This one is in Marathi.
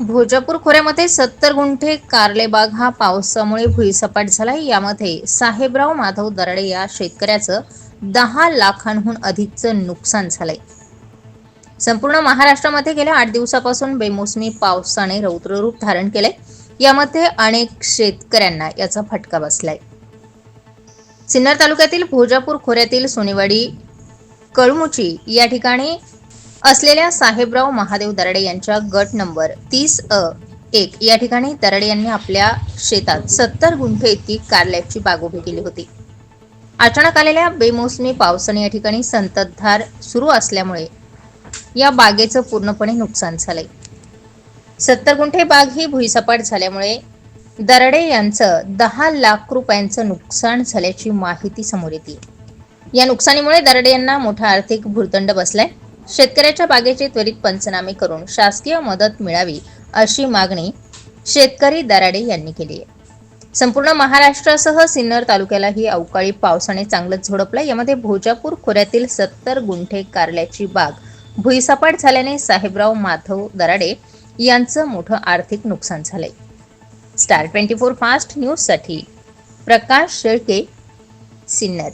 भोजापूर खोऱ्यामध्ये सत्तर गुंठे कारलेबाग हा पावसामुळे भुईसपाट झालाय. यामध्ये साहेबराव माधव दराडे या शेतकऱ्याचं दहा लाखांहून अधिकचं नुकसान झालंय. संपूर्ण महाराष्ट्रामध्ये गेल्या आठ दिवसापासून बेमोसमी पावसाने रौद्ररूप धारण केलंय. यामध्ये अनेक शेतकऱ्यांना याचा फटका बसलाय. सिन्नर तालुक्यातील भोजापूर खोऱ्यातील सोनेवाडी कळमुची या ठिकाणी असलेल्या साहेबराव महादेव दरडे यांच्या गट नंबर तीस अ एक या ठिकाणी दरडे यांनी आपल्या शेतात सत्तर गुंठे इतकी कारल्याची बाग उभी केली होती. अचानक आलेल्या बेमोसमी पावसाने या ठिकाणी संततधार सुरू असल्यामुळे या बागेचं पूर्णपणे नुकसान झालंय. सत्तर गुंठे बाग ही भुईसपाट झाल्यामुळे दरडे यांचं दहा लाख रुपयांचं नुकसान झाल्याची माहिती समोर येते. या नुकसानीमुळे दरडे यांना मोठा आर्थिक भूर्दंड बसलाय. शेतकऱ्याच्या बागेचे त्वरित पंचनामे करून शासकीय मदत मिळावी अशी मागणी शेतकरी दराडे यांनी केली आहे. संपूर्ण महाराष्ट्रासह सिन्नर तालुक्यालाही अवकाळी पावसाने चांगलंच झोडपलं. यामध्ये भोजापूर खोऱ्यातील सत्तर गुंठे कारल्याची बाग भुईसपाट झाल्याने साहेबराव माधव दराडे यांचं मोठं आर्थिक नुकसान झालंय. स्टार ट्वेंटी फोर फास्ट न्यूजसाठी प्रकाश शेळके सिन्नर.